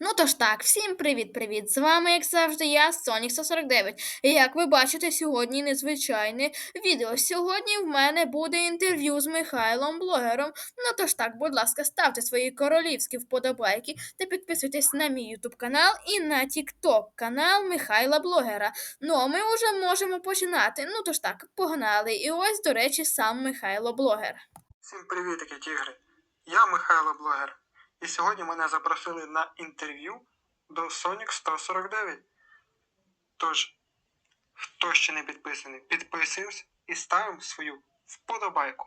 Ну тож так, всім привіт-привіт! З вами, як завжди, я, Сонік 149. І як ви бачите, сьогодні незвичайне відео. Сьогодні в мене буде інтерв'ю з Михайлом Блогером. Ну тож так, будь ласка, ставте свої королівські вподобайки та підписуйтесь на мій ютуб канал і на TikTok канал Михайла Блогера. Ну а ми вже можемо починати. Ну тож так, погнали. І ось, до речі, сам Михайло Блогер. Всім привітики, тігри! Я Михайло Блогер. І сьогодні мене запросили на інтерв'ю до Sonic 149. Тож, хто ще не підписаний, підписуємось і ставимо свою вподобайку.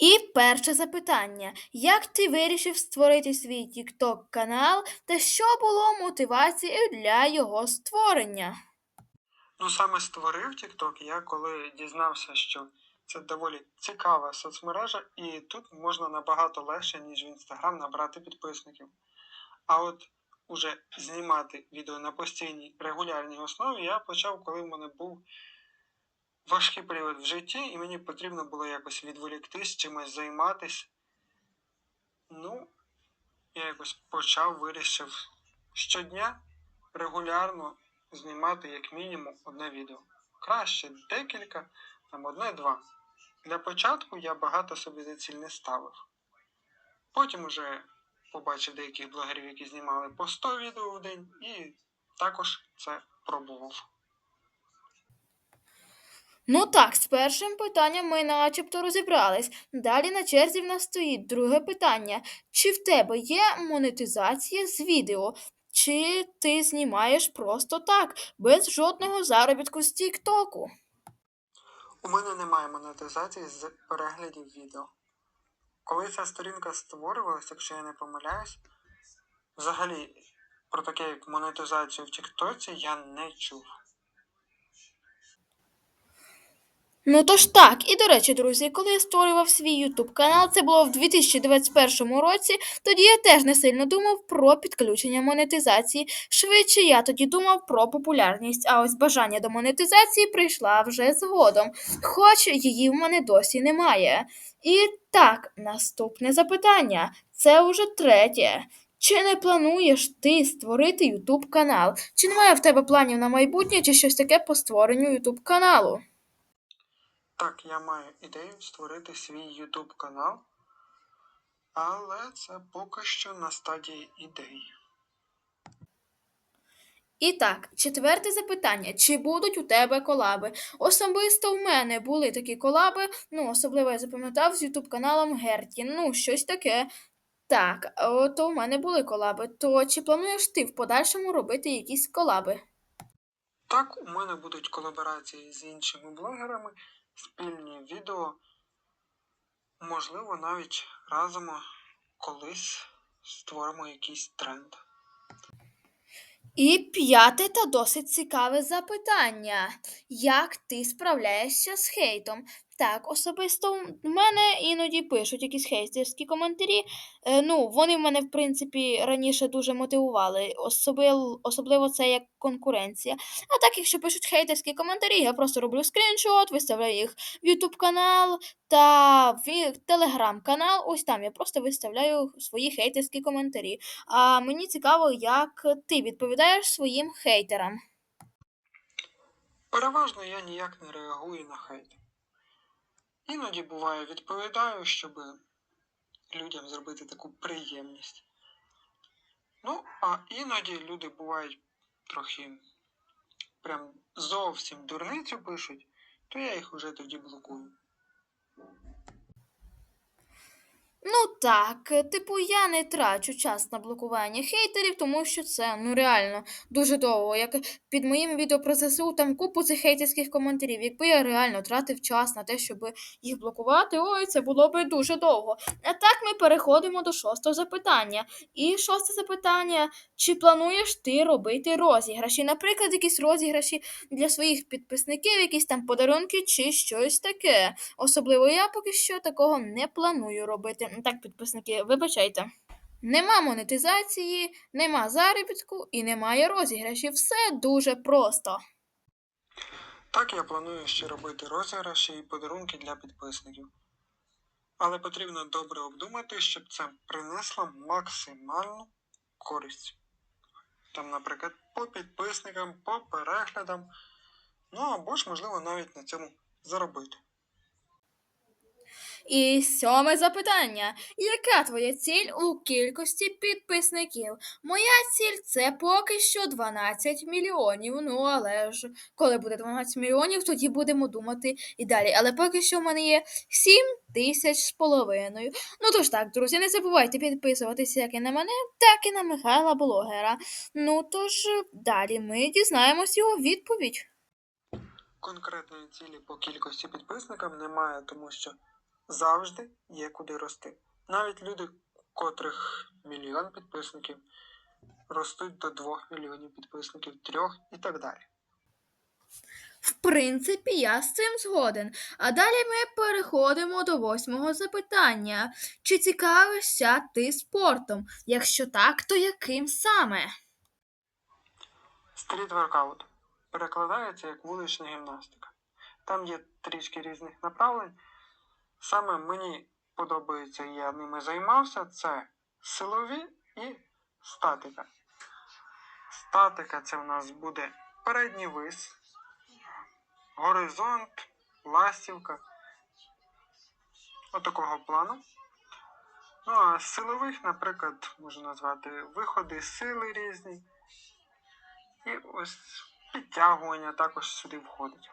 І перше запитання: як ти вирішив створити свій TikTok канал та що було мотивацією для його створення? Ну, саме створив TikTok я, коли дізнався, що це доволі цікава соцмережа, і тут можна набагато легше, ніж в Instagram, набрати підписників. А от уже знімати відео на постійній регулярній основі я почав, коли в мене був важкий період в житті, і мені потрібно було якось відволіктись, чимось займатися. Ну, я якось почав, вирішив щодня регулярно знімати як мінімум одне відео. Краще декілька, там одне-два. Для початку я багато собі за ціль не ставив. Потім уже побачив деяких блогерів, які знімали по 100 відео в день, і також це пробував. Ну так, з першим питанням ми начебто розібрались. Далі на черзі в нас стоїть друге питання: чи в тебе є монетизація з відео? Чи ти знімаєш просто так, без жодного заробітку з Тіктоку? У мене немає монетизації з переглядів відео. Коли ця сторінка створювалася, якщо я не помиляюсь, взагалі про таке як монетизацію в Тіктоці я не чув. Ну то ж так, і до речі, друзі, коли я створював свій YouTube канал, це було в 2021 році, тоді я теж не сильно думав про підключення монетизації. Швидше я тоді думав про популярність, а ось бажання до монетизації прийшла вже згодом, хоч її в мене досі немає. І так, наступне запитання. Це уже третє. Чи не плануєш ти створити YouTube канал? Чи немає в тебе планів на майбутнє, чи щось таке по створенню YouTube каналу? Так, я маю ідею створити свій YouTube канал, але це поки що на стадії ідей. І так, четверте запитання: чи будуть у тебе колаби? Особисто в мене були такі колаби, ну, особливо я запам'ятав з ютуб каналом Герті. Ну, щось таке. Так, то в мене були колаби. То чи плануєш ти в подальшому робити якісь колаби? Так, у мене будуть колаборації з іншими блогерами, спільні відео. Можливо, навіть разом колись створимо якийсь тренд. І п'яте та досить цікаве запитання. Як ти справляєшся з хейтом? Так, особисто в мене іноді пишуть якісь хейтерські коментарі. Е, ну, вони в мене, в принципі, раніше дуже мотивували, особливо, особливо це як конкуренція. А так, якщо пишуть хейтерські коментарі, я просто роблю скріншот, виставляю їх в YouTube канал та в Telegram канал. Ось там я просто виставляю свої хейтерські коментарі. А мені цікаво, як ти відповідаєш своїм хейтерам. Переважно я ніяк не реагую на хейт. Іноді буває відповідаю, щоб людям зробити таку приємність. Ну, а іноді люди бувають трохи прям зовсім дурницю пишуть, то я їх уже тоді блокую. Ну так, е, типу, я не трачу час на блокування хейтерів, тому що це ну реально дуже довго. Як під моїм відео про ЗСУ там купу цих хейтерських коментарів. Якби я реально тратив час на те, щоб їх блокувати, ой, це було би дуже довго. А так ми переходимо до шостого запитання. І шосте запитання: чи плануєш ти робити розіграші? Наприклад, якісь розіграші для своїх підписників, якісь там подарунки чи щось таке. Особливо я поки що такого не планую робити. Так, підписники, вибачайте. Нема монетизації, нема заробітку і немає розіграшів. Все дуже просто. Так я планую ще робити розіграші і подарунки для підписників. Але потрібно добре обдумати, щоб це принесло максимальну користь. Там, наприклад, по підписникам, по переглядам, ну або ж, можливо, навіть на цьому заробити. І сьоме запитання. Яка твоя ціль у кількості підписників? Моя ціль це поки що 12 мільйонів. Ну, але ж коли буде 12 мільйонів, тоді будемо думати і далі. Але поки що в мене є 7 тисяч з половиною. Ну тож так, друзі, не забувайте підписуватися як і на мене, так і на Михайла Блогера. Ну тож далі ми дізнаємось його відповідь. Конкретної цілі по кількості підписникам немає, тому що завжди є куди рости. Навіть люди, котрих мільйон підписників, ростуть до 2 мільйонів підписників, 3 і так далі. В принципі, я з цим згоден. А далі ми переходимо до восьмого запитання. Чи цікавишся ти спортом? Якщо так, то яким саме? Стріт воркаут перекладається як вулична гімнастика. Там є трішки різних направлень. Саме мені подобається, я ними займався, це силові і статика. Статика це в нас буде передній вис, горизонт, ластівка. Отакого плану. Ну а з силових, наприклад, можна назвати виходи сили різні. І ось підтягування також сюди входить.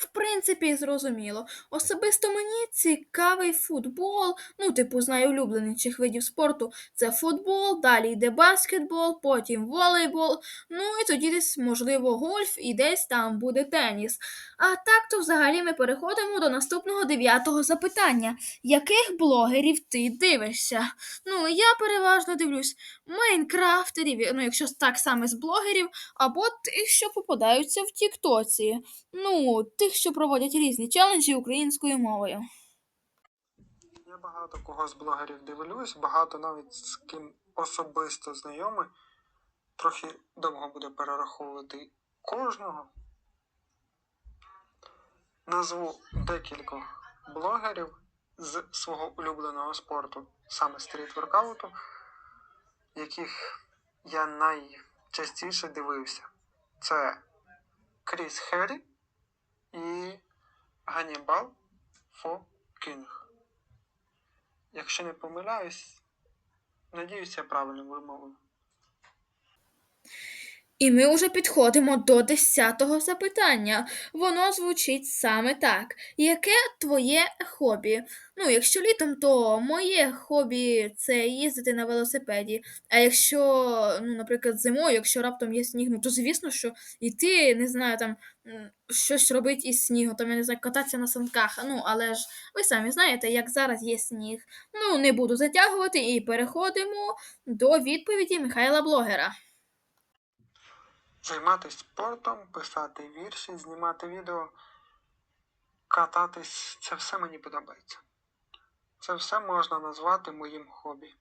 В принципі, зрозуміло. Особисто мені цікавий футбол. Ну, типу, з найулюбленіших видів спорту це футбол, далі йде баскетбол, потім волейбол. Ну і тоді десь, можливо, гольф і десь там буде теніс. А так то взагалі ми переходимо до наступного дев'ятого запитання. Яких блогерів ти дивишся? Ну, я переважно дивлюсь майнкрафтерів, ну, якщо так саме з блогерів, або тих, що попадаються в Тіктоці. Ну, тих, що проводять різні челенджі українською мовою. Я багато кого з блогерів дивлюсь, багато навіть з ким особисто знайомий. Трохи довго буде перераховувати кожного. Назву декількох блогерів з свого улюбленого спорту, саме стріт-воркауту, яких я найчастіше дивився. Це Кріс Херрі і Ганібал Фо Кінг. Якщо не помиляюсь, надіюсь, я правильно вимовив. І ми вже підходимо до десятого запитання. Воно звучить саме так: яке твоє хобі? Ну, якщо літом, то моє хобі це їздити на велосипеді. А якщо, ну, наприклад, зимою, якщо раптом є сніг, ну то звісно, що йти, не знаю, там щось робити із снігу, там я не знаю, кататися на санках. Ну, але ж ви самі знаєте, як зараз є сніг. Ну, не буду затягувати і переходимо до відповіді Михайла Блогера. Займатися спортом, писати вірші, знімати відео, кататись це все мені подобається. Це все можна назвати моїм хобі.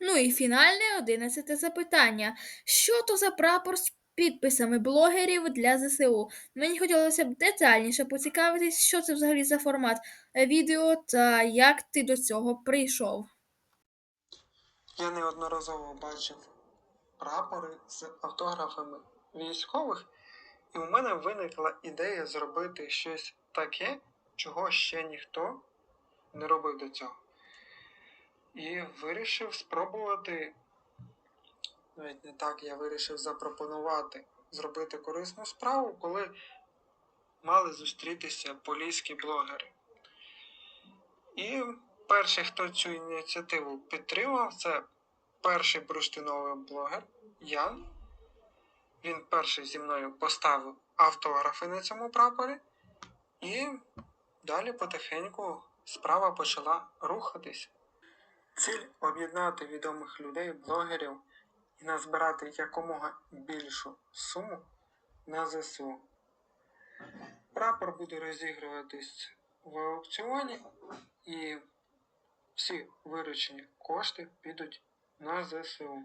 Ну і фінальне одинадцяте запитання. Що то за прапор з підписами блогерів для ЗСУ? Мені хотілося б детальніше поцікавитись, що це взагалі за формат відео та як ти до цього прийшов. Я неодноразово бачив прапори з автографами військових, і у мене виникла ідея зробити щось таке, чого ще ніхто не робив до цього. І вирішив спробувати, навіть не так, я вирішив запропонувати зробити корисну справу, коли мали зустрітися поліські блогери. І перший, хто цю ініціативу підтримав, це перший бурштиновий блогер Ян. Він перший зі мною поставив автографи на цьому прапорі, і далі потихеньку справа почала рухатись. Ціль об'єднати відомих людей, блогерів і назбирати якомога більшу суму на ЗСУ. Прапор буде розігруватись в аукціоні, і всі виручені кошти підуть на ЗСУ.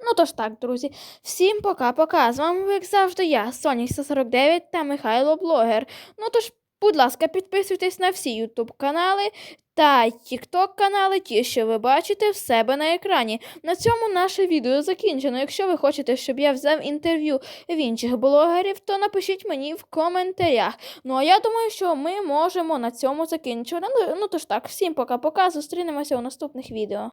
Ну тож так, друзі, всім пока-пока. З вами, як завжди, я, Сонік 149 та Михайло Блогер. Ну тож, будь ласка, підписуйтесь на всі YouTube канали та TikTok канали, ті, що ви бачите в себе на екрані. На цьому наше відео закінчено. Якщо ви хочете, щоб я взяв інтерв'ю в інших блогерів, то напишіть мені в коментарях. Ну а я думаю, що ми можемо на цьому закінчувати. Ну, ну тож так, всім пока-пока. Зустрінемося у наступних відео.